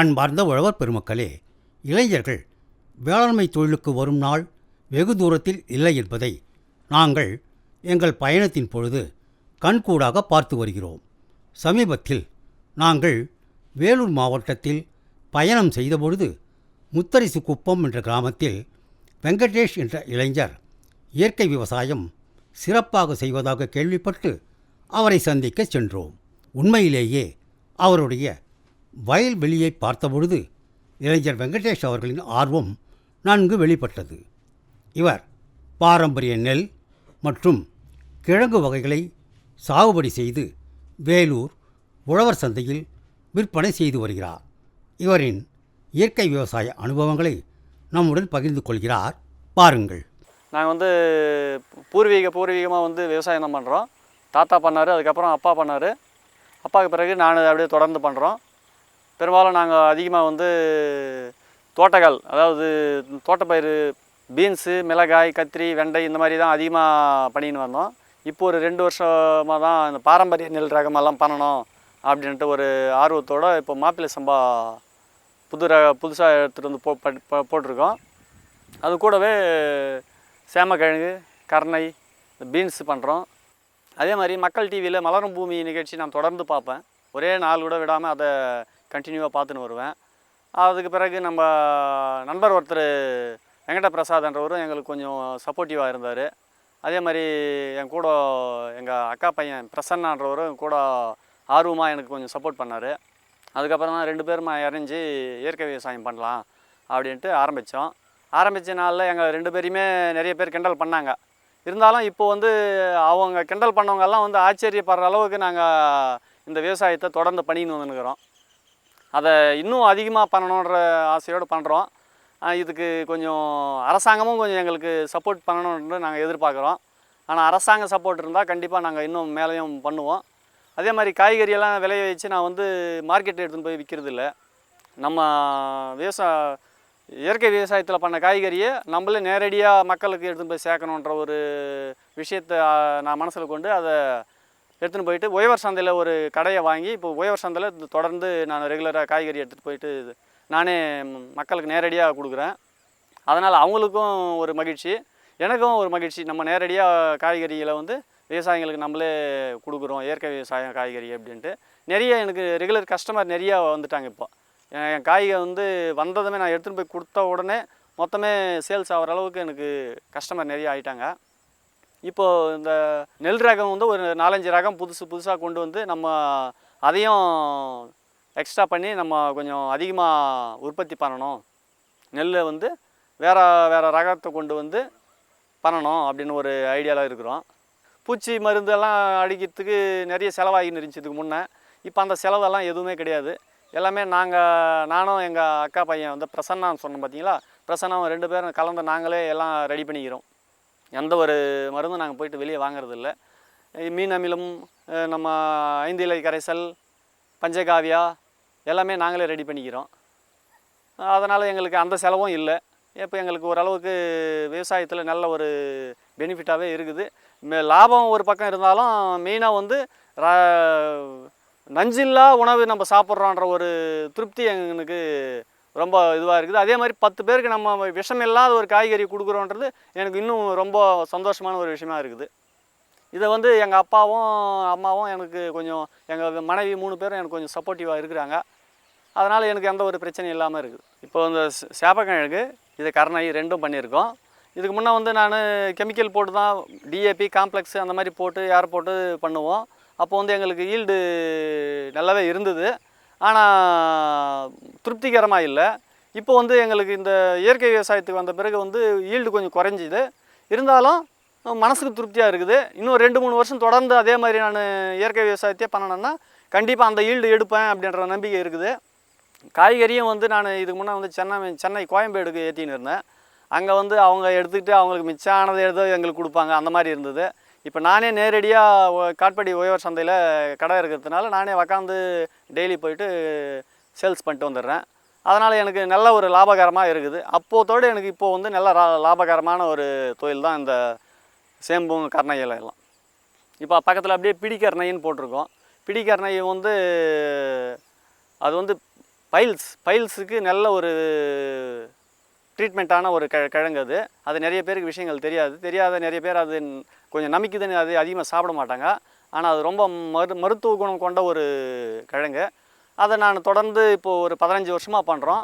அன்பார்ந்த உழவர் பெருமக்களே இளைஞர்கள் வேளாண்மை தொழிலுக்கு வரும் நாள் வெகு தூரத்தில் இல்லை என்பதை நாங்கள் எங்கள் பயணத்தின் பொழுது கண்கூடாக பார்த்து வருகிறோம். சமீபத்தில் நாங்கள் வேலூர் மாவட்டத்தில் பயணம் செய்தபொழுது முத்தரிசு குப்பம் என்ற கிராமத்தில் வெங்கடேஷ் என்ற இளைஞர் இயற்கை விவசாயம் சிறப்பாக செய்வதாக கேள்விப்பட்டு அவரை சந்திக்க சென்றோம். உண்மையிலேயே அவருடைய வயல்வெளியை பார்த்தபொழுது இளைஞர் வெங்கடேஷ் அவர்களின் ஆர்வம் நன்கு வெளிப்பட்டது. இவர் பாரம்பரிய நெல் மற்றும் கிழங்கு வகைகளை சாகுபடி செய்து வேலூர் உழவர் சந்தையில் விற்பனை செய்து வருகிறார். இவரின் இயற்கை விவசாய அனுபவங்களை நம்முடன் பகிர்ந்து கொள்கிறார். பாருங்கள். நாங்கள் வந்து பூர்வீக பூர்வீகமாக வந்து விவசாயம் தான் பண்ணுறோம் தாத்தா பண்ணார் அதுக்கப்புறம் அப்பா பண்ணார். அப்பாவுக்கு பிறகு நான் அப்படியே தொடர்ந்து பண்ணுறோம் பெரும்பாலும் நாங்கள் அதிகமாக வந்து தோட்டங்கள் அதாவது தோட்டப்பயிர் பீன்ஸு மிளகாய் கத்திரி வெண்டை இந்த மாதிரி தான் அதிகமாக பண்ணின்னு வந்தோம். இப்போ ஒரு ரெண்டு வருஷமாக தான் இந்த பாரம்பரிய நெல் ரகமெல்லாம் பண்ணணும் அப்படின்ட்டு ஒரு ஆர்வத்தோடு இப்போ மாப்பிள்ளை சம்பா புது ரக புதுசாக எடுத்துகிட்டு வந்து போ பட்- போ- போட்டிருக்கோம். அது கூடவே சேமக்கிழங்கு கரணை பீன்ஸ் பண்ணுறோம் அதே மாதிரி மக்கள் டிவியில் மலரும் பூமி நிகழ்ச்சி நான் தொடர்ந்து பார்ப்பேன். ஒரே நாள் கூட விடாமல் அதை கண்டினியூவாக பார்த்துன்னு வருவேன். அதுக்கு பிறகு நம்ம நண்பர் ஒருத்தர் வெங்கட பிரசாத்ன்றவரும் எங்களுக்கு கொஞ்சம் சப்போர்ட்டிவாக இருந்தார். அதே மாதிரி என் கூட எங்கள் அக்கா பையன் பிரசன்னான்றவரும் என் கூட ஆர்வமாக எனக்கு கொஞ்சம் சப்போர்ட் பண்ணார். அதுக்கப்புறம் தான் ரெண்டு பேருமா இறஞ்சி இயற்கை விவசாயம் பண்ணலாம் அப்படின்ட்டு ஆரம்பித்தோம் ஆரம்பித்த நாளில் எங்கள் ரெண்டு பேரையுமே நிறைய பேர் கிண்டல் பண்ணாங்க. இருந்தாலும் இப்போ வந்து அவங்க கிண்டல் பண்ணவங்கெல்லாம் வந்து ஆச்சரியப்படுற அளவுக்கு நாங்கள் இந்த விவசாயத்தை தொடர்ந்து பண்ணின்னு வந்துருக்கிறோம் அதை இன்னும் அதிகமாக பண்ணணுன்ற ஆசையோடு பண்ணுறோம். இதுக்கு கொஞ்சம் அரசாங்கமும் கொஞ்சம் எங்களுக்கு சப்போர்ட் பண்ணணுன்ற நாங்கள் எதிர்பார்க்குறோம். ஆனால் அரசாங்க சப்போர்ட் இருந்தால் கண்டிப்பாக நாங்கள் இன்னும் மேலேயும் பண்ணுவோம். அதே மாதிரி காய்கறியெல்லாம் விளைய வச்சு நான் வந்து மார்க்கெட் எடுத்துன்னு போய் விற்கிறதில்ல நம்ம விவசாய இயற்கை விவசாயத்தில் பண்ண காய்கறியை நம்மளே நேரடியாக மக்களுக்கு எடுத்துன்னு போய் சேர்க்கணுன்ற ஒரு விஷயத்தை நான் மனசில் கொண்டு அதை எடுத்துன்னு போயிட்டு உயவர் சந்தையில் ஒரு கடையை வாங்கி இப்போ உயவர் சந்தையில் தொடர்ந்து நான் ரெகுலராக காய்கறி எடுத்துகிட்டு போயிட்டு நானே மக்களுக்கு நேரடியாக கொடுக்குறேன். அதனால் அவங்களுக்கும் ஒரு மகிழ்ச்சி. எனக்கும் ஒரு மகிழ்ச்சி. நம்ம நேரடியாக காய்கறிகளை வந்து விவசாயிங்களுக்கு நம்மளே கொடுக்குறோம். இயற்கை விவசாயம் காய்கறி அப்படின்ட்டு. நிறைய எனக்கு ரெகுலர் கஸ்டமர் நிறையா வந்துட்டாங்க இப்போ. என் காய்கறி வந்து வந்ததுமே நான் எடுத்துகிட்டு போய் கொடுத்த உடனே மொத்தமே சேல்ஸ் ஆகிற அளவுக்கு எனக்கு கஸ்டமர் நிறைய ஆகிட்டாங்க இப்போது இந்த நெல் ரகம் வந்து ஒரு நாலஞ்சு ரகம் புதுசு புதுசாக கொண்டு வந்து நம்ம அதையும் எக்ஸ்ட்ரா பண்ணி நம்ம கொஞ்சம் அதிகமாக உற்பத்தி பண்ணணும். நெல்லை வந்து வேறு வேறு ரகத்தை கொண்டு வந்து பண்ணணும் அப்படின்னு ஒரு ஐடியாவில் இருக்கிறோம். பூச்சி மருந்தெல்லாம் அடிக்கிறதுக்கு நிறைய செலவாகி இருந்துச்சதுக்கு முன்னே. இப்போ அந்த செலவெல்லாம் எதுவுமே கிடையாது. எல்லாமே நாங்கள் நானும் எங்கள் அக்கா பையன் வந்து பிரசன்னான்னு சொன்னோம் பார்த்தீங்களா பிரசன்னாவும் ரெண்டு பேரும் கலந்து நாங்களே எல்லாம் ரெடி பண்ணிக்கிறோம். எந்த ஒரு மருந்தும் நாங்கள் போயிட்டு வெளியே வாங்குறதில்ல. மீன் அமிலம் நம்ம ஐந்து இலை கரைசல் பஞ்சகாவியா எல்லாமே நாங்களே ரெடி பண்ணிக்கிறோம். அதனால் எங்களுக்கு அந்த செலவும் இல்லை. இப்போ எங்களுக்கு ஓரளவுக்கு விவசாயத்தில் நல்ல ஒரு பெனிஃபிட்டாகவே இருக்குது. லாபம் ஒரு பக்கம் இருந்தாலும் மெயினாக வந்து நஞ்சில்லா உணவு நம்ம சாப்பிட்றோன்ற ஒரு திருப்தி எங்களுக்கு ரொம்ப இதுவாக இருக்குது. அதே மாதிரி பத்து பேருக்கு நம்ம விஷம் இல்லாத ஒரு காய்கறி கொடுக்குறோன்றது எனக்கு இன்னும் ரொம்ப சந்தோஷமான ஒரு விஷயமா இருக்குது. இதை வந்து எங்கள் அப்பாவும் அம்மாவும் எனக்கு கொஞ்சம் எங்கள் மனைவி மூணு பேரும் எனக்கு கொஞ்சம் சப்போர்ட்டிவாக இருக்கிறாங்க. அதனால் எனக்கு எந்த ஒரு பிரச்சனையும் இல்லாமல் இருக்குது. இப்போ இந்த சேப்பக்கிழங்கு இது கரணை ரெண்டும் பண்ணியிருக்கோம். இதுக்கு முன்னே வந்து நான் கெமிக்கல் போட்டு தான் டிஏபி காம்ப்ளெக்ஸ் அந்த மாதிரி போட்டு ஏர் போட்டு பண்ணுவோம். அப்போ வந்து எங்களுக்கு ஈல்டு நல்லாவே இருந்தது. ஆனால் திருப்திகரமாக இல்லை. இப்போ வந்து எங்களுக்கு இந்த இயற்கை விவசாயத்துக்கு வந்த பிறகு வந்து ஈல்டு கொஞ்சம் குறைஞ்சிது. இருந்தாலும் மனசுக்கு திருப்தியாக இருக்குது. இன்னும் ரெண்டு மூணு வருஷம் தொடர்ந்து அதே மாதிரி நான் இயற்கை விவசாயத்தையே பண்ணணும்னா கண்டிப்பாக அந்த ஈல்டு எடுப்பேன் அப்படின்ற நம்பிக்கை இருக்குது. காய்கறியும் வந்து நான் இதுக்கு முன்னே வந்து சென்னை சென்னை கோயம்பேடுக்கு ஏற்றின்னு இருந்தேன். அங்கே வந்து அவங்க எடுத்துக்கிட்டு அவங்களுக்கு மிச்சானதை ஏதோ எங்களுக்கு கொடுப்பாங்க. அந்த மாதிரி இருந்தது. இப்போ நானே நேரடியாக காட்படி உழவர் சந்தையில் கடை இருக்கிறதுனால நானே உக்காந்து டெய்லி போயிட்டு சேல்ஸ் பண்ணிட்டு வந்துடுறேன். அதனால் எனக்கு நல்ல ஒரு லாபகரமாக இருக்குது. அப்போத்தோடு எனக்கு இப்போது வந்து நல்ல லாபகரமான ஒரு தொழில் தான் இந்த சேம்பும் கர்ணையில எல்லாம் இப்போ பக்கத்தில் அப்படியே பிடிக்கர்ணைன்னு போட்டிருக்கோம். பிடிக்கர்ணை வந்து அது வந்து பைல்ஸ் பைல்ஸுக்கு நல்ல ஒரு ட்ரீட்மெண்ட்டான ஒரு க கிழங்கு அது. அது நிறைய பேருக்கு விஷயங்கள் தெரியாது. தெரியாத நிறைய பேர் அது கொஞ்சம் நம்பிக்கைதான் அது அதிகமாக சாப்பிட மாட்டாங்க. ஆனால் அது ரொம்ப மரு மருத்துவ குணம் கொண்ட ஒரு கிழங்கு. அதை நான் தொடர்ந்து இப்போது ஒரு பதினஞ்சு வருஷமாக பண்ணுறோம்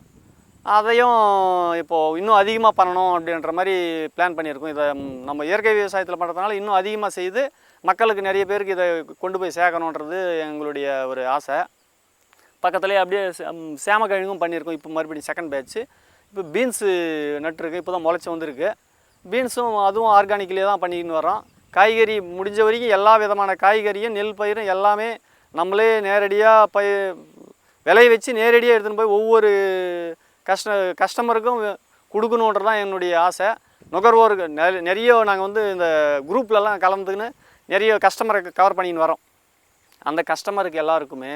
அதையும் இப்போது இன்னும் அதிகமாக பண்ணணும் அப்படின்ற மாதிரி பிளான் பண்ணியிருக்கோம். இதை நம்ம இயற்கை விவசாயத்தில் பண்ணுறதுனால இன்னும் அதிகமாக செய்து மக்களுக்கு நிறைய பேருக்கு இதை கொண்டு போய் சேர்க்கணுன்றது எங்களுடைய ஒரு ஆசை. பக்கத்துலேயே அப்படியே சே- ம், சேமக்கிழங்கும் பண்ணியிருக்கோம். இப்போ மறுபடியும் செகண்ட் பேட்ச்சு இப்போ பீன்ஸு நட்டுருக்கு இப்போ தான் முளைச்சி வந்திருக்கு. பீன்ஸும் அதுவும் ஆர்கானிக்லேயே தான் பண்ணிக்கின்னு வரோம் காய்கறி முடிஞ்ச வரைக்கும் எல்லா விதமான காய்கறியும் நெல் பயிரும் எல்லாமே நம்மளே நேரடியாக பய விளைய வச்சு நேரடியாக எடுத்துன்னு போய் ஒவ்வொரு கஸ்ட கஸ்டமருக்கும் கொடுக்கணுன்றது தான் என்னுடைய ஆசை. நுகர்வோருக்கு நெ- நிறைய நாங்கள் வந்து இந்த குரூப்லலாம் கலந்துக்கின்னு நிறைய கஸ்டமரை கவர் பண்ணின்னு வரோம் அந்த கஸ்டமருக்கு எல்லாருக்குமே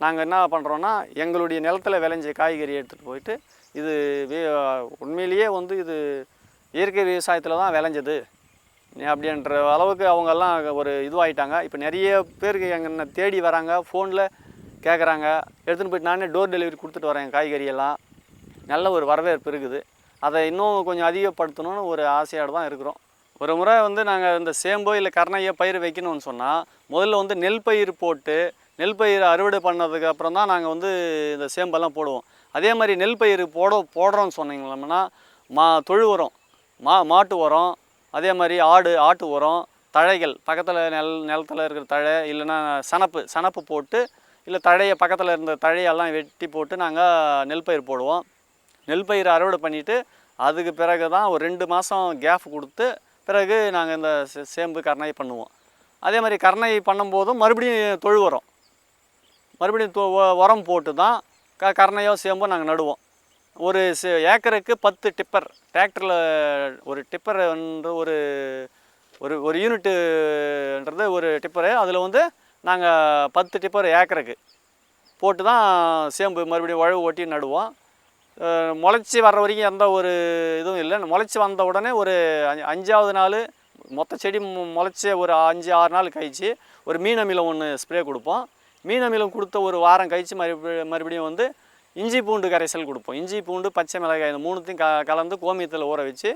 நாங்கள் என்ன பண்ணுறோன்னா எங்களுடைய நிலத்தில் விளைஞ்ச காய்கறி எடுத்துகிட்டு போயிட்டு இது வே- உண்மையிலேயே வந்து இது இயற்கை விவசாயத்தில் தான் விளைஞ்சது. அப்படின்ற அளவுக்கு அவங்கெல்லாம் ஒரு இதுவாகிட்டாங்க இப்போ நிறைய பேருக்கு எங்களை தேடி வராங்க ஃபோனில் கேட்குறாங்க எடுத்துகிட்டு போயிட்டு நானே டோர் டெலிவரி கொடுத்துட்டு வரேன் காய்கறியெல்லாம் நல்ல ஒரு வரவேற்பு இருக்குது. அதை இன்னும் கொஞ்சம் அதிகப்படுத்தணும்னு ஒரு ஆசையோடு தான் இருக்கிறோம். ஒரு முறை வந்து நாங்கள் இந்த சேம்போ இல்லை கருணையோ பயிர் வைக்கணும்னு சொன்னால் முதல்ல வந்து நெல் பயிர் போட்டு நெல் பயிர் அறுவடை பண்ணதுக்கு அப்புறம் தான் நாங்கள் வந்து இந்த சேம்பெல்லாம் போடுவோம். அதே மாதிரி நெல் பயிர் போட போடுறோம்னு சொன்னீங்களம்னா மா தொழு உரம் மா மாட்டு உரம் அதே மாதிரி ஆடு ஆட்டு உரம் தழைகள் பக்கத்தில் நெல் நிலத்துல இருக்கிற தழை இல்லைன்னா சணப்பு சணப்பு போட்டு இல்லை தழையை பக்கத்தில் இருந்த தழையெல்லாம் வெட்டி போட்டு நாங்கள் நெல் பயிர் போடுவோம். நெல் பயிர் அறுவடை பண்ணிவிட்டு அதுக்கு பிறகு தான் ஒரு ரெண்டு மாதம் கேஃப் கொடுத்து பிறகு நாங்கள் இந்த சே- சேம்பு கர்ணை பண்ணுவோம். அதே மாதிரி கர்ணை பண்ணும்போதும் மறுபடியும் தொழு உரம். மறுபடியும் தொ- உரம் போட்டு தான் க கருணையோ சேம்போ நாங்கள் நடுவோம். ஒரு சே ஏக்கருக்கு பத்து டிப்பர் டிராக்டரில் ஒரு டிப்பர் வந்து ஒரு ஒரு ஒரு யூனிட்டுன்றது ஒரு டிப்பரு. அதில் வந்து நாங்கள் பத்து டிப்பர் ஏக்கருக்கு போட்டு தான் சேம்பு மறுபடியும் உழவு ஓட்டி நடுவோம். முளைச்சி வர்ற வரைக்கும் எந்த ஒரு இதுவும் இல்லை. முளைச்சி வந்த உடனே ஒரு அஞ்சு- அஞ்சாவது நாள் மொத்த செடி முளைச்சி ஒரு அஞ்சு ஆறு நாள் கழிச்சு ஒரு மீன் அமிலம் ஒன்று ஸ்ப்ரே கொடுப்போம். மீன் அமிலம் கொடுத்த ஒரு வாரம் கழித்து மறுபடி மறுபடியும் வந்து இஞ்சி பூண்டு கரைசல் கொடுப்போம். இஞ்சி பூண்டு பச்சை மிளகாய் இந்த மூணுத்தையும் க கலந்து கோமியத்தில் ஊற வச்சு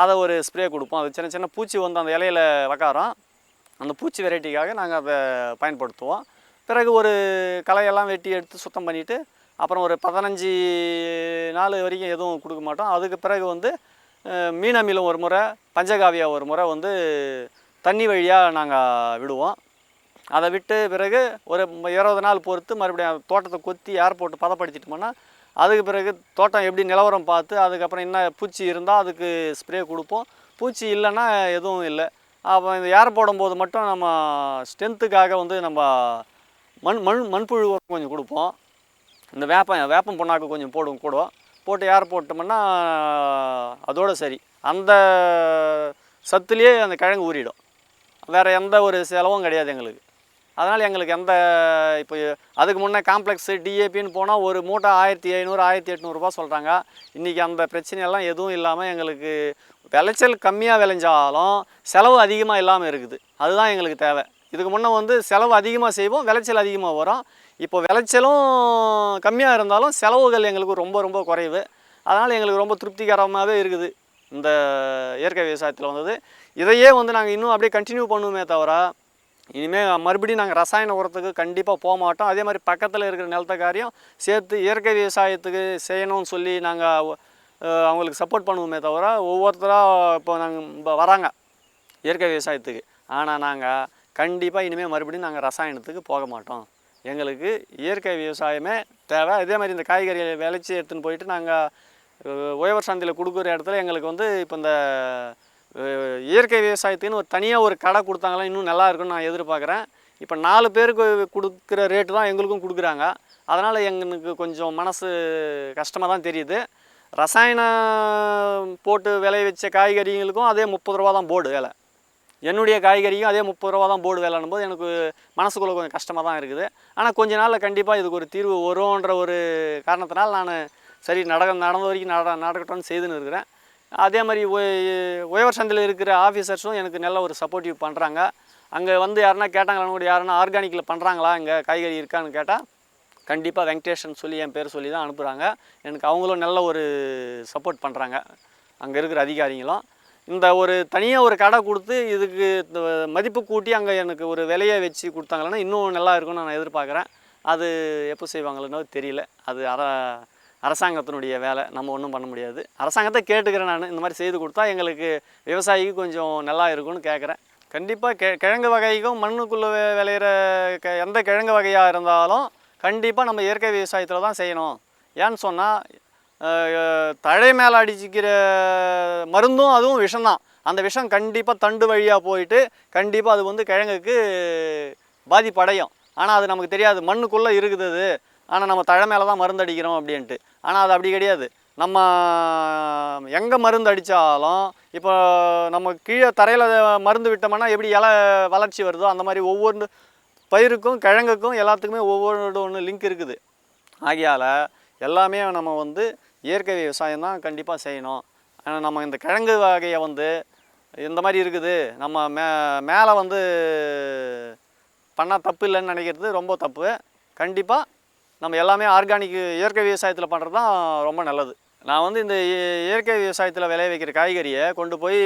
அதை ஒரு ஸ்ப்ரே கொடுப்போம். அது சின்ன சின்ன பூச்சி வந்து அந்த இலையில வக்காரம். அந்த பூச்சி வெரைட்டிக்காக நாங்கள் அதை பயன்படுத்துவோம். பிறகு ஒரு களையெல்லாம் வெட்டி எடுத்து சுத்தம் பண்ணிவிட்டு அப்புறம் ஒரு பதினஞ்சு நாள் வரைக்கும் எதுவும் கொடுக்க மாட்டோம். அதுக்கு பிறகு வந்து மீன் அமிலம் ஒரு முறை பஞ்சகாவியா ஒரு முறை வந்து தண்ணி வழியாக நாங்கள் விடுவோம். அதை விட்டு பிறகு ஒரு இருபது நாள் பொறுத்து மறுபடியும் தோட்டத்தை கொத்தி ஏர் போட்டு பதப்படுத்திட்டோம்னா அதுக்கு பிறகு தோட்டம் எப்படி நிலவரம் பார்த்து அதுக்கப்புறம் என்ன பூச்சி இருந்தால் அதுக்கு ஸ்ப்ரே கொடுப்போம். பூச்சி இல்லைன்னா எதுவும் இல்லை. அப்போ இந்த ஏர் போடும்போது மட்டும் நம்ம ஸ்ட்ரென்த்துக்காக வந்து நம்ம மண் மண் மண்புழு உரம் கொஞ்சம் கொடுப்போம். இந்த வேப்பம் வேப்பம் புண்ணாக்கு கொஞ்சம் போடுவோம். கூட போட்டு ஏர் போட்டோம்னா அதோட சரி. அந்த சத்துலேயே அந்த கிழங்கு ஊறிடும். வேறு எந்த ஒரு செலவும் கிடையாது எங்களுக்கு. அதனால் எங்களுக்கு எந்த இப்போ அதுக்கு முன்னே காம்ப்ளெக்ஸு டிஏபின்னு போனால் ஒரு மூட்டை ஆயிரத்தி ஐநூறு ஆயிரத்தி எட்நூறுபா சொல்கிறாங்க. இன்றைக்கி அந்த பிரச்சனையெல்லாம் எதுவும் இல்லாமல் எங்களுக்கு விளைச்சல் கம்மியாக விளைஞ்சாலும் செலவு அதிகமாக இல்லாமல் இருக்குது. அதுதான் எங்களுக்கு தேவை. இதுக்கு முன்னே வந்து செலவு அதிகமாக செய்வோம் விளைச்சல் அதிகமாக வரும். இப்போ விளைச்சலும் கம்மியாக இருந்தாலும் செலவுகள் எங்களுக்கு ரொம்ப ரொம்ப குறைவு. அதனால் எங்களுக்கு ரொம்ப திருப்திகரமாகவே இருக்குது இந்த இயற்கை விவசாயத்தில் வந்தது. இதையே வந்து நாங்கள் இன்னும் அப்படியே கண்டினியூ பண்ணுவோமே தவிர இனிமேல் மறுபடியும் நாங்கள் ரசாயன உரத்துக்கு கண்டிப்பாக போக மாட்டோம். அதே மாதிரி பக்கத்தில் இருக்கிற நிலத்தக்காரையும் சேர்த்து இயற்கை விவசாயத்துக்கு செய்யணும்னு சொல்லி நாங்கள் அவங்களுக்கு சப்போர்ட் பண்ணுவோமே தவிர ஒவ்வொருத்தராக இப்போ நாங்கள் வராங்க இயற்கை விவசாயத்துக்கு. ஆனால் நாங்கள் கண்டிப்பாக இனிமேல் மறுபடியும் நாங்கள் ரசாயனத்துக்கு போக மாட்டோம். எங்களுக்கு இயற்கை விவசாயமே தேவை. அதே மாதிரி இந்த காய்கறியை விளைச்சி எடுத்துன்னு போயிட்டு நாங்கள் உயவர் சந்தையில் கொடுக்குற இடத்துல எங்களுக்கு வந்து இப்போ இந்த இயற்கை விவசாயத்துக்குன்னு ஒரு தனியாக ஒரு கடை கொடுத்தாங்களா இன்னும் நல்லா இருக்கும்னு நான் எதிர்பார்க்குறேன். இப்போ நாலு பேருக்கு கொடுக்குற ரேட்டு தான் எங்களுக்கும் கொடுக்குறாங்க. அதனால் எங்களுக்கு கொஞ்சம் மனசு கஷ்டமாக தான் தெரியுது. ரசாயனம் போட்டு விளைய வச்ச காய்கறிகளுக்கும் அதே முப்பது ரூபா தான் போர்டு விலை. என்னுடைய காய்கறியும் அதே முப்பது ரூபா தான் போர்டு வேலைன்னும் போது எனக்கு மனசுக்குள்ளே கொஞ்சம் கஷ்டமாக தான் இருக்குது. ஆனால் கொஞ்ச நாளில் கண்டிப்பாக இதுக்கு ஒரு தீர்வு வரும்ன்ற ஒரு காரணத்தினால் நான் சரி நட நடந்த வரைக்கும் நட நடக்கட்டும்னு செய்துன்னு இருக்கிறேன். அதே மாதிரி உயவர் சந்தையில் இருக்கிற ஆஃபீஸர்ஸும் எனக்கு நல்ல ஒரு சப்போர்ட்டிவ் பண்ணுறாங்க அங்கே வந்து யாருன்னா கேட்டாங்களான்னு கூட யாருன்னா ஆர்கானிக்கில் பண்ணுறாங்களா இங்கே காய்கறி இருக்கான்னு கேட்டால் கண்டிப்பாக வெங்கடேஷன் சொல்லி என் பேர் சொல்லி தான் அனுப்புகிறாங்க எனக்கு அவங்களும் நல்ல ஒரு சப்போர்ட் பண்ணுறாங்க அங்கே இருக்கிற அதிகாரிகளும் இந்த ஒரு தனியாக ஒரு கடை கொடுத்து இதுக்கு இந்த மதிப்பு கூட்டி அங்கே எனக்கு ஒரு விலையை வச்சு கொடுத்தாங்கன்னா இன்னும் நல்லா இருக்கும்னு நான் எதிர்பார்க்குறேன். அது எப்போ செய்வாங்களோ தெரியல. அது அர அரசாங்கத்தினுடைய வேலை நம்ம ஒன்றும் பண்ண முடியாது. அரசாங்கத்தை கேட்டுக்கிறேன் நான். இந்த மாதிரி செய்து கொடுத்தா எங்களுக்கு விவசாயிக்கு கொஞ்சம் நல்லா இருக்கும்னு கேட்குறேன் கண்டிப்பாக கெ கிழங்கு வகைக்கும் மண்ணுக்குள்ளே விளையிற க எந்த கிழங்கு வகையாக இருந்தாலும் கண்டிப்பாக நம்ம இயற்கை விவசாயத்தில் தான் செய்யணும். ஏன்னு சொன்னால் தழை மேலே அடிச்சிக்கிற மருந்தும் அதுவும் விஷம்தான் அந்த விஷம் கண்டிப்பாக தண்டு வழியாக போயிட்டு கண்டிப்பாக அது வந்து கிழங்குக்கு பாதிப்படையும். ஆனால் அது நமக்கு தெரியாது. மண்ணுக்குள்ளே இருக்குது அது. ஆனால் நம்ம தழை மேலே தான் மருந்து அடிக்கிறோம் அப்படின்ட்டு. ஆனால் அது அப்படி கிடையாது. நம்ம எங்கே மருந்து அடித்தாலும் இப்போ நம்ம கீழே தரையில் மருந்து விட்டோம்னா எப்படி இலை வளர்ச்சி வருதோ அந்த மாதிரி ஒவ்வொரு பயிருக்கும் கிழங்குக்கும் எல்லாத்துக்குமே ஒவ்வொரு ஒன்று லிங்க் இருக்குது. ஆகையால் எல்லாமே நம்ம வந்து இயற்கை விவசாயம் தான் கண்டிப்பாக செய்யணும். ஆனால் நம்ம இந்த கிழங்கு வகையை வந்து இந்த மாதிரி இருக்குது. நம்ம மே மேலே வந்து பண்ணால் தப்பு இல்லைன்னு நினைக்கிறது ரொம்ப தப்பு. கண்டிப்பாக நம்ம எல்லாமே ஆர்கானிக் இயற்கை விவசாயத்தில் பண்ணுறது தான் ரொம்ப நல்லது. நான் வந்து இந்த இயற்கை விவசாயத்தில் விளைய வைக்கிற காய்கறியை கொண்டு போய்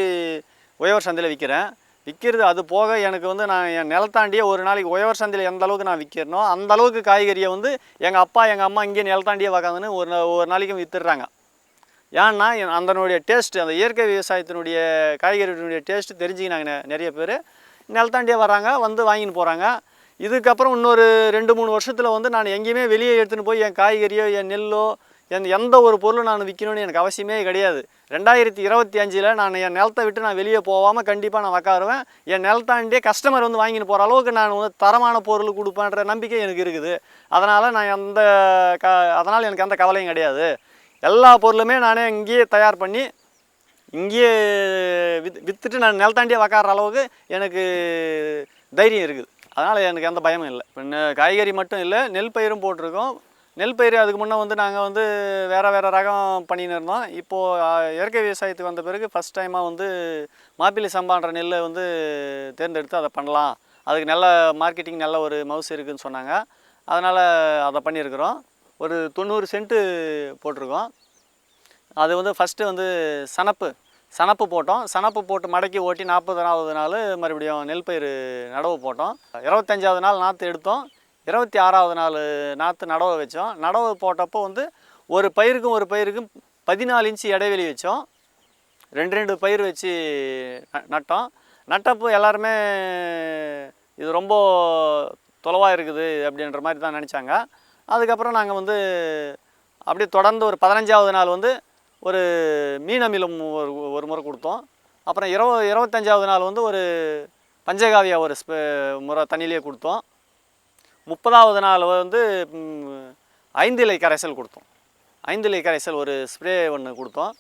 உயவர் சந்தையில் விற்கிறேன் விற்கிறது அது போக எனக்கு வந்து நான் என் நிலத்தாண்டியே ஒரு நாளைக்கு உயவர் சந்தையில் எந்த அளவுக்கு நான் விற்கிறனோ அந்த அளவுக்கு காய்கறியை வந்து எங்கள் அப்பா எங்கள் அம்மா இங்கே நிலத்தாண்டியே உக்காந்துன்னு ஒரு ஒரு நாளைக்கும் விற்றுடுறாங்க ஏன்னா என் அதனுடைய டேஸ்ட் அந்த இயற்கை விவசாயத்தினுடைய காய்கறியினுடைய டேஸ்ட்டு தெரிஞ்சுக்கினாங்க நிறைய பேர். நிலத்தாண்டியே வராங்க வந்து வாங்கின்னு போகிறாங்க இதுக்கப்புறம் இன்னொரு ரெண்டு மூணு வருஷத்தில் வந்து நான் எங்கேயுமே வெளியே எடுத்துன்னு போய் என் காய்கறியோ என் நெல்லோ என் எந்த ஒரு பொருளும் நான் விற்கணும்னு எனக்கு அவசியமே கிடையாது. ரெண்டாயிரத்தி இருபத்தி அஞ்சில் நான் என் நிலத்தை விட்டு நான் வெளியே போகாமல் கண்டிப்பாக நான் உக்காருவேன். என் நிலத்தாண்டியே கஸ்டமர் வந்து வாங்கின்னு போகிற அளவுக்கு நான் வந்து தரமான பொருள் கொடுப்பேன்ற நம்பிக்கை எனக்கு இருக்குது. அதனால் நான் எந்த க அதனால் எனக்கு எந்த கவலையும் கிடையாது. எல்லா பொருளுமே நானே இங்கேயே தயார் பண்ணி இங்கேயே வித் விற்றுட்டு நான் நிலத்தாண்டியே உக்காடுற அளவுக்கு எனக்கு தைரியம் இருக்குது. அதனால் எனக்கு எந்த பயமும் இல்லை. இப்போ காய்கறி மட்டும் இல்லை நெல் பயிரும் போட்டிருக்கோம். நெல் பயிர் அதுக்கு முன்னே வந்து நாங்கள் வந்து வேறு வேறு ரகம் பண்ணின்னு இருந்தோம். இப்போது இயற்கை விவசாயத்துக்கு வந்த பிறகு ஃபஸ்ட் டைமாக வந்து மாப்பிள்ளை சம்பான்ற நெல்லை வந்து தேர்ந்தெடுத்து அதை பண்ணலாம். அதுக்கு நல்ல மார்க்கெட்டிங் நல்ல ஒரு மவுஸ் இருக்குதுன்னு சொன்னாங்க. அதனால் அதை பண்ணியிருக்கிறோம். ஒரு தொண்ணூறு சென்ட்டு போட்டிருக்கோம். அது வந்து ஃபஸ்ட்டு வந்து சனப்பு. சனப்பு போட்டோம். சனப்பு போட்டு மடக்கி ஓட்டி நாற்பதாவது நாள் மறுபடியும் நெல் பயிர் நடவு போட்டோம். இருபத்தஞ்சாவது நாள் நாற்று எடுத்தோம். இருபத்தி ஆறாவது நாள் நாற்று நடவு வச்சோம். நடவு போட்டப்போ வந்து ஒரு பயிருக்கும் ஒரு பயிருக்கும் பதினாலு இன்ச்சு இடைவெளி வச்சோம். ரெண்டு ரெண்டு பயிர் வச்சு ந- நட்டோம். நட்டப்போ எல்லாருமே இது ரொம்ப தொலைவாக இருக்குது அப்படின்ற மாதிரி தான் நினச்சாங்க. அதுக்கப்புறம் நாங்கள் வந்து அப்படியே தொடர்ந்து ஒரு பதினஞ்சாவது நாள் வந்து ஒரு மீன் அமிலம் ஒரு ஒரு முறை கொடுத்தோம். அப்புறம் இருப இருபத்தஞ்சாவது நாள் வந்து ஒரு பஞ்சகாவியா ஒரு ஸ்பே முறை தண்ணியிலே கொடுத்தோம். முப்பதாவது நாள் வந்து ஐந்து இலை கரைசல் கொடுத்தோம். ஐந்து இலை கரைசல் ஒரு ஸ்ப்ரே ஒன்று கொடுத்தோம்.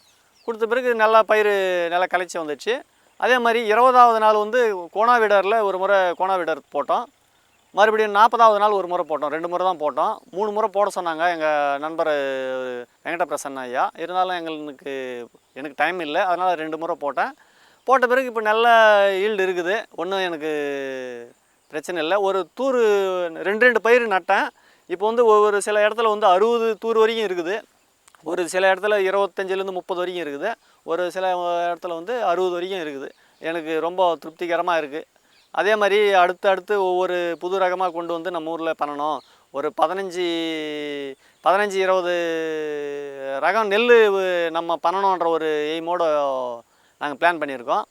கொடுத்த பிறகு நல்லா பயிர் நல்லா களைச்சி வந்துடுச்சு அதே மாதிரி இருபதாவது நாள் வந்து கோணாவிடரில் ஒரு முறை கோணாவிடர் போட்டோம். மறுபடியும் நாற்பதாவது நாள் ஒரு முறை போட்டோம் ரெண்டு முறை தான் போட்டோம். மூணு முறை போட சொன்னாங்க எங்கள் நண்பர் வெங்கட பிரசன்ன ஐயா. இருந்தாலும் எங்களுக்கு எனக்கு டைம் இல்லை. அதனால் ரெண்டு முறை போட்டேன். போட்ட பிறகு இப்போ நல்ல ஈல்டு இருக்குது. ஒன்றும் எனக்கு பிரச்சனை இல்லை. ஒரு தூர் ரெண்டு ரெண்டு பயிர் நட்டேன். இப்போ வந்து ஒவ்வொரு சில இடத்துல வந்து அறுபது தூர் வரைக்கும் இருக்குது. ஒரு சில இடத்துல இருபத்தஞ்சிலேருந்து முப்பது வரைக்கும் இருக்குது. ஒரு சில இடத்துல வந்து அறுபது வரைக்கும் இருக்குது. எனக்கு ரொம்ப திருப்திகரமாக இருக்குது அதே மாதிரி அடுத்து அடுத்து ஒவ்வொரு புது ரகமாக கொண்டு வந்து நம்ம ஊரில் பண்ணணும். ஒரு பதினஞ்சு பதினஞ்சு இருபது ரகம் நெல் நம்ம பண்ணணுன்ற ஒரு எய்மோடு நாங்கள் பிளான் பண்ணியிருக்கோம்.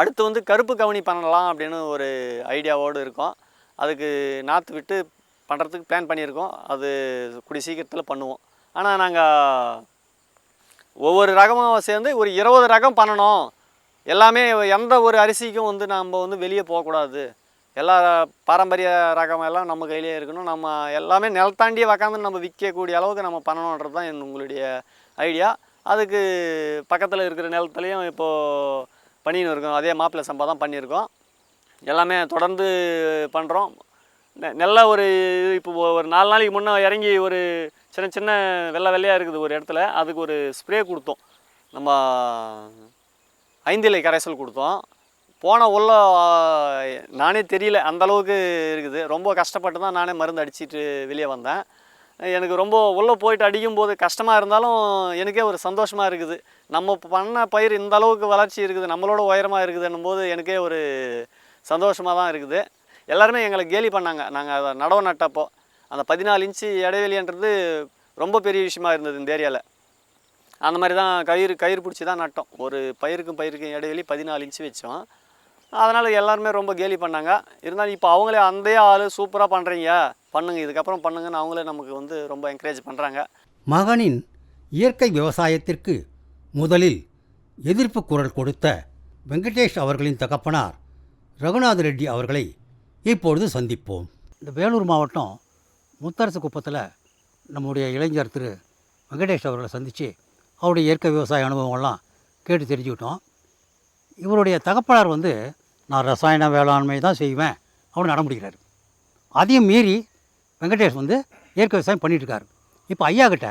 அடுத்து வந்து கருப்பு கவனி பண்ணலாம் அப்படின்னு ஒரு ஐடியாவோடு இருக்கோம். அதுக்கு நாற்று விட்டு பண்ணுறதுக்கு பிளான் பண்ணியிருக்கோம். அது கூடிய சீக்கிரத்தில் பண்ணுவோம். ஆனால் நாங்கள் ஒவ்வொரு ரகமும் சேர்ந்து ஒரு இருபது ரகம் பண்ணணும். எல்லாமே எந்த ஒரு அரிசிக்கும் வந்து நம்ம வந்து வெளியே போகக்கூடாது. எல்லா பாரம்பரிய ரகம் எல்லாம் நம்ம கையிலே இருக்கணும். நம்ம எல்லாமே நிலத்தாண்டியே உக்காந்து நம்ம விற்கக்கூடிய அளவுக்கு நம்ம பண்ணணுன்றது தான் என் உங்களுடைய ஐடியா. அதுக்கு பக்கத்தில் இருக்கிற நிலத்துலையும் இப்போது பண்ணின்னு இருக்கோம். அதே மாப்பிள்ளை சம்பா தான் பண்ணியிருக்கோம். எல்லாமே தொடர்ந்து பண்ணுறோம் நல்ல ஒரு இப்போ ஒரு நாலு நாளைக்கு முன்னே இறங்கி ஒரு சின்ன சின்ன வெள்ளை வெள்ளையாக இருக்குது ஒரு இடத்துல. அதுக்கு ஒரு ஸ்ப்ரே கொடுத்தோம். நம்ம ஐந்திலை கரைசல் கொடுத்தோம். போன உள்ள நானே தெரியல அந்த அளவுக்கு இருக்குது. ரொம்ப கஷ்டப்பட்டு தான் நானே மருந்து அடிச்சிட்டு வெளியே வந்தேன். எனக்கு ரொம்ப உள்ளே போயிட்டு அடிக்கும்போது கஷ்டமாக இருந்தாலும் எனக்கே ஒரு சந்தோஷமாக இருக்குது. நம்ம பண்ண பயிர் இந்த அளவுக்கு வளர்ச்சி இருக்குது நம்மளோட உயரமாக இருக்குதுன்னும் போது எனக்கே ஒரு சந்தோஷமாக தான் இருக்குது. எல்லாருமே எங்களை கேலி பண்ணாங்க. நாங்கள் அதை நடவு நட்டப்போ அந்த பதினாலு இன்ச்சு இடைவெளின்றது ரொம்ப பெரிய விஷயமா இருந்தது இந்த ஏரியாவில் அந்த மாதிரி தான் கயிறு கயிறு பிடிச்சி தான் நட்டோம். ஒரு பயிருக்கும் பயிருக்கும் இடைவெளி பதினாலு இன்ச்சு வச்சோம். அதனால் எல்லாருமே ரொம்ப கேலி பண்ணாங்க. இருந்தாலும் இப்போ அவங்களே அந்த ஆள் சூப்பராக பண்ணுறீங்க பண்ணுங்க இதுக்கப்புறம் பண்ணுங்கன்னு அவங்களே நமக்கு வந்து ரொம்ப என்கரேஜ் பண்ணுறாங்க மகனின் இயற்கை விவசாயத்திற்கு முதலில் எதிர்ப்பு குரல் கொடுத்த வெங்கடேஷ் அவர்களின் தகப்பனார் ரகுநாத ரெட்டி அவர்களை இப்பொழுது சந்திப்போம். இந்த வேலூர் மாவட்டம் முத்தரசு குப்பத்தில் நம்முடைய இளைஞர் திரு வெங்கடேஷ் அவர்களை சந்தித்து அவருடைய இயற்கை விவசாய அனுபவங்கள்லாம் கேட்டு தெரிஞ்சுக்கிட்டோம். இவருடைய தகப்பனார் வந்து நான் ரசாயன வேளாண்மை தான் செய்வேன் அவர் நடமுடிக்கிறார் அதையும் மீறி வெங்கடேஷ் வந்து இயற்கை விவசாயம் பண்ணிகிட்ருக்காரு இருக்காரு இப்போ ஐயா கிட்ட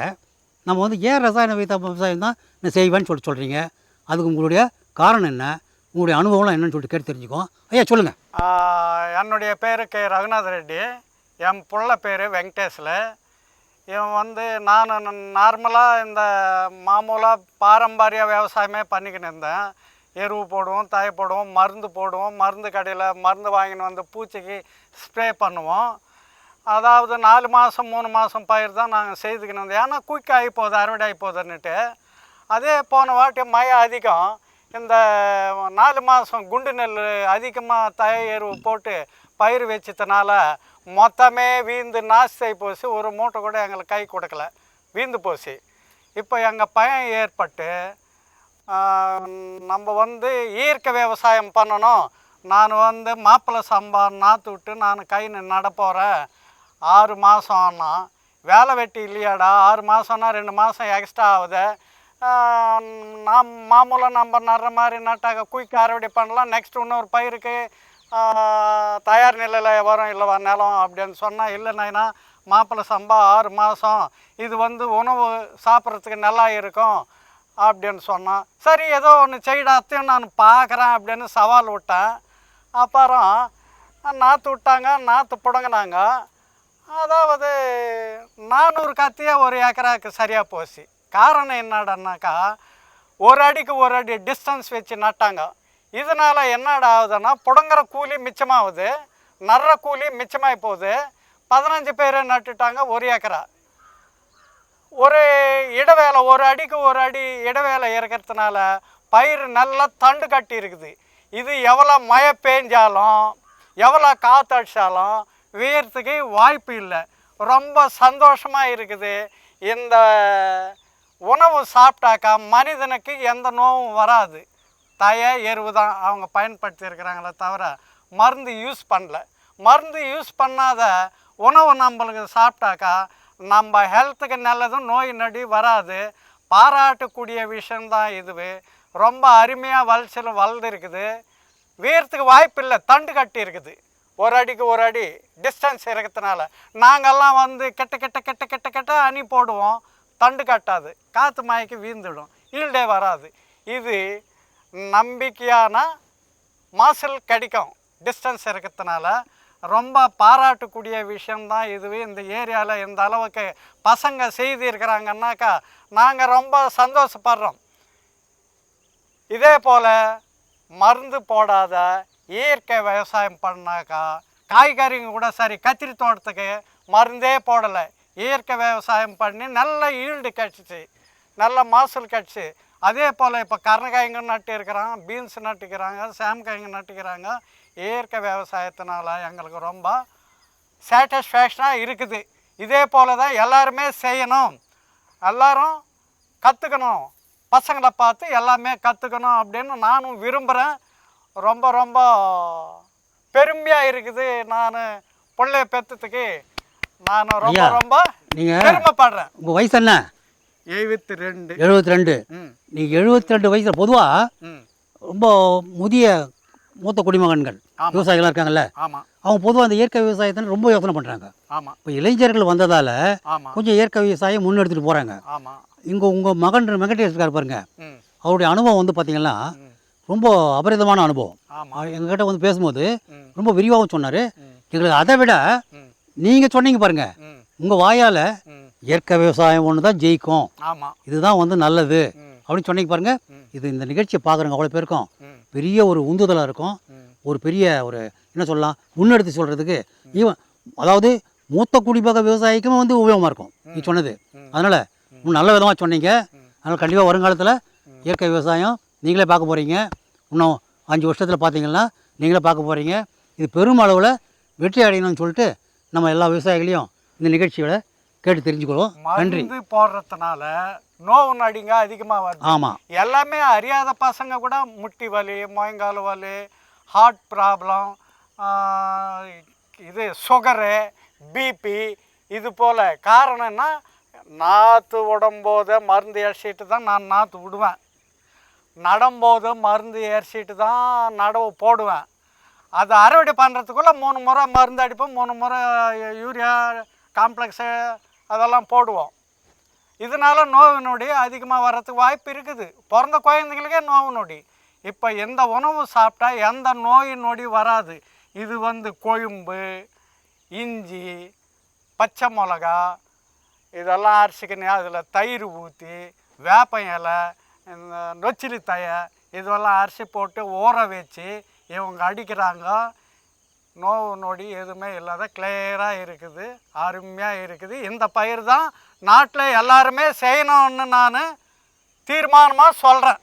நம்ம வந்து ஏன் ரசாயன விவசாயம் தான் நான் செய்வேன்னு சொல்லி சொல்கிறீங்க அதுக்கு உங்களுடைய காரணம் என்ன? உங்களுடைய அனுபவம்லாம் என்னன்னு சொல்லிட்டு கேட்டு தெரிஞ்சுக்கோம் ஐயா சொல்லுங்கள் என்னுடைய பேர் கே. ரகுநாத ரெட்டி. என் பிள்ளை பேர் வெங்கடேஷில். இவன் வந்து நான் நார்மலாக இந்த மாமூலாக பாரம்பரிய விவசாயமே பண்ணிக்கின்னு இருந்தேன். எருவு போடுவோம் தய போடுவோம் மருந்து போடுவோம் மருந்து கடையில் மருந்து வாங்கின்னு வந்து பூச்சிக்கு ஸ்ப்ரே பண்ணுவோம். அதாவது நாலு மாதம் மூணு மாதம் பயிர் தான் நாங்கள் செய்துக்கின்னு இருந்தோம். ஏன்னா குயிக் ஆகி போகுது அறுவடை ஆகி போகுதுன்னுட்டு. அதே போன வாட்டி மழை அதிகம். இந்த நாலு மாதம் குண்டு நெல் அதிகமாக தய எருவு போட்டு பயிர் வச்சதுனால மொத்தமே வீந்து நாஸ்தி போச்சு. ஒரு மூட்டை கூட எங்களுக்கு கை கொடுக்கல. வீந்து போச்சு. இப்போ எங்கள் பயம் ஏற்பட்டு நம்ம வந்து இயற்கை விவசாயம் பண்ணணும். நான் வந்து மாப்பிள்ளை சம்பா நாற்று விட்டு நான் கை நடப்போகிறேன் ஆறு மாதம் வேலை வெட்டி இல்லையாடா? ஆறு மாதம்னா ரெண்டு மாதம் எக்ஸ்ட்ரா ஆகுது. நாம் மாமூலாக நம்ம நடுற மாதிரி நட்டாக்க குயிக் அறுவடை பண்ணலாம். நெக்ஸ்ட் இன்னொரு பயிருக்கு தயார் நிலையில் வரும். இல்லைவா நிலம் அப்படின்னு சொன்னால் இல்லைன்னா மாப்பிள்ளை சம்பா ஆறு மாதம் இது வந்து உணவு சாப்பிட்றதுக்கு நல்லா இருக்கும் அப்படின்னு சொன்னான் சரி ஏதோ ஒன்று செய்யடாத்தையும் நான் பார்க்குறேன் அப்படின்னு சவால் விட்டேன். அப்புறம் நாற்று விட்டாங்க நாற்று பிடுங்கினாங்க. அதாவது நானூறு கத்தியே ஒரு ஏக்கராக்கு சரியாக போச்சு. காரணம் என்னடான்னாக்கா ஒரு அடிக்கு ஒரு அடி டிஸ்டன்ஸ் வச்சு நட்டாங்க. இதனால் என்னடா ஆகுதுன்னா புடங்குற கூலி மிச்சமாகுது நடுற கூலி மிச்சமாகி போகுது. பதினஞ்சு பேர் நட்டுட்டாங்க ஒரு ஏக்கரா. ஒரு இடைவேளை ஒரு அடிக்கு ஒரு அடி இடைவேளை இருக்கிறதுனால பயிர் நல்லா தண்டு கட்டி இருக்குது. இது எவ்வளோ மழை பெஞ்சாலும் எவ்வளோ காற்றடிச்சாலும் வீரத்துக்கு வாய்ப்பு இல்லை. ரொம்ப சந்தோஷமாக இருக்குது. இந்த உணவு சாப்பிட்டாக்கா மனிதனுக்கு எந்த நோவும் வராது. தய எருவு தான் அவங்க பயன்படுத்தியிருக்கிறாங்களே தவிர மருந்து யூஸ் பண்ணல. மருந்து யூஸ் பண்ணாத உணவு நம்மளுக்கு சாப்பிட்டாக்கா நம்ம ஹெல்த்துக்கு நல்லதும் நோய் நொடி வராது. பாராட்டக்கூடிய விஷயந்தான் இது ரொம்ப அருமையாக வளர்ச்சியில் வளர்ந்துருக்குது. வீரத்துக்கு வாய்ப்பு இல்லை தண்டு கட்டி இருக்குது. ஒரு அடிக்கு ஒரு அடி டிஸ்டன்ஸ் இருக்கிறதுனால. நாங்கள்லாம் வந்து கெட்ட கெட்ட கெட்ட கெட்ட கெட்ட அணி போடுவோம். தண்டு கட்டாது. காற்று மாய்க்கு வீழ்ந்துடும். ஈல்டே வராது. இது நம்பிக்கையான மாசல் கிடைக்கும் டிஸ்டன்ஸ் இருக்கிறதுனால ரொம்ப பாராட்டக்கூடிய விஷயம்தான் இதுவே இந்த ஏரியாவில் இந்த அளவுக்கு பசங்க செய்து இருக்கிறாங்கன்னாக்கா நாங்கள் ரொம்ப சந்தோஷப்படுறோம். இதே போல் மருந்து போடாத இயற்கை விவசாயம் பண்ணாக்கா காய்கறிங்க கூட சரி கத்திரி தோட்டத்துக்கு மருந்தே போடலை. இயற்கை விவசாயம் பண்ணி நல்ல ஈல்டு கிடச்சிச்சு. நல்ல மகசூல் கிடச்சி. அதே போல் இப்போ கருணக்காய்ங்க நட்டு இருக்கிறாங்க பீன்ஸ் நட்டுக்கிறாங்க சாம்காய்ங்க நட்டுக்கிறாங்க. இயற்கை விவசாயத்தினால எங்களுக்கு ரொம்ப சாட்டிஸ்ஃபேக்ஷனாக இருக்குது. இதே போல் தான் எல்லாருமே செய்யணும். எல்லாரும் கற்றுக்கணும் பசங்களை பார்த்து எல்லாமே கற்றுக்கணும் அப்படின்னு நானும் விரும்புகிறேன் ரொம்ப ரொம்ப பெருமையாக இருக்குது நான் பிள்ளைய பெற்றதுக்கு நான் ரொம்ப ரொம்ப நீங்கள் பெருமைப்படுறேன். உங்கள் வயசு என்ன? எழுபத்தி ரெண்டு. எழுபத்தி ரெண்டு. நீங்கள் எழுபத்தி ரெண்டு வயசில் பொதுவாக ரொம்ப முதிய மூத்த குடிமகன்கள். விவசாயிகளாக இருக்காங்கல்ல. அவங்க பொதுவாக அந்த இயற்கை விவசாயத்தை ரொம்ப யோசனை பண்ணுறாங்க இப்போ இளைஞர்கள் வந்ததால் கொஞ்சம் இயற்கை விவசாயம் முன்னெடுத்துட்டு போகிறாங்க இங்கே உங்கள் மகன் வெங்கடேஷ் இருக்கார் பாருங்க. அவருடைய அனுபவம் வந்து பார்த்தீங்கன்னா ரொம்ப அபரிதமான அனுபவம். எங்ககிட்ட வந்து பேசும்போது ரொம்ப விரிவாகவும் சொன்னார். எங்களுக்கு அதை விட நீங்கள் சொன்னீங்க பாருங்க. ம். உங்கள் வாயால் இயற்கை விவசாயம் ஒன்று தான் ஜெயிக்கும். ஆமாம் இதுதான் வந்து நல்லது. அப்படின்னு சொன்னீங்க பாருங்க. இது இந்த நிகழ்ச்சியை பார்க்குறவங்க அவ்வளோ பேருக்கும் பெரிய ஒரு உந்துதலாக இருக்கும். ஒரு பெரிய ஒரு என்ன சொல்லலாம் முன்னெடுத்து சொல்கிறதுக்கு ஈவன் அதாவது மூத்த குடிமக விவசாயிக்கும் வந்து உபயோகமாக இருக்கும். நீ சொன்னது. அதனால் இன்னும் நல்ல விதமாக சொன்னீங்க. அதனால் கண்டிப்பாக வருங்காலத்தில் இயற்கை விவசாயம் நீங்களே பார்க்க போகிறீங்க இன்னும் அஞ்சு வருஷத்தில் பார்த்தீங்கன்னா நீங்களே பார்க்க போகிறீங்க இது பெரும் அளவில் வெற்றி அடையணும்னு சொல்லிட்டு நம்ம எல்லா விவசாயிகளையும் இந்த நிகழ்ச்சியோட கேட்டு தெரிஞ்சுக்கிறோம் நன்றி. போடுறதுனால நோவு நடிங்க அதிகமாக வருது. ஆமாம் எல்லாமே அறியாத பசங்க கூட முட்டி வலி முழங்கால் வலி ஹார்ட் ப்ராப்ளம் இது சுகரு பிபி இது போல் காரணம்னா நாற்று விடும்போது மருந்து அடிச்சிட்டு தான் நான் நாற்று விடுவேன். நடும்போது மருந்து எரிச்சிட்டு தான் நடவு போடுவேன். அது அறுவடை பண்ணுறதுக்குள்ளே மூணு முறை மருந்து அடிப்போம் மூணு முறை யூரியா காம்ப்ளெக்ஸு அதெல்லாம் போடுவோம். இதனால நோவு நொடி அதிகமாக வர்றதுக்கு வாய்ப்பு இருக்குது. பிறந்த குழந்தைங்களுக்கே நோவு நொடி. இப்போ எந்த உணவு சாப்பிட்டா எந்த நோய் நொடி வராது. இது வந்து கொழும்பு இஞ்சி பச்சை மிளகா இதெல்லாம் அரிசிக்கணும் அதில் தயிர் ஊற்றி வேப்ப இலை இந்த நொச்சிலி தயை இதெல்லாம் அரிசி போட்டு ஊற வச்சு இவங்க அடிக்கிறாங்க. நோவு நொடி எதுவுமே இல்லாத கிளியராக இருக்குது அருமையாக இருக்குது. இந்த பயிர் தான் நாட்டில் எல்லாருமே செய்யணும்னு நான் தீர்மானமாக சொல்கிறேன்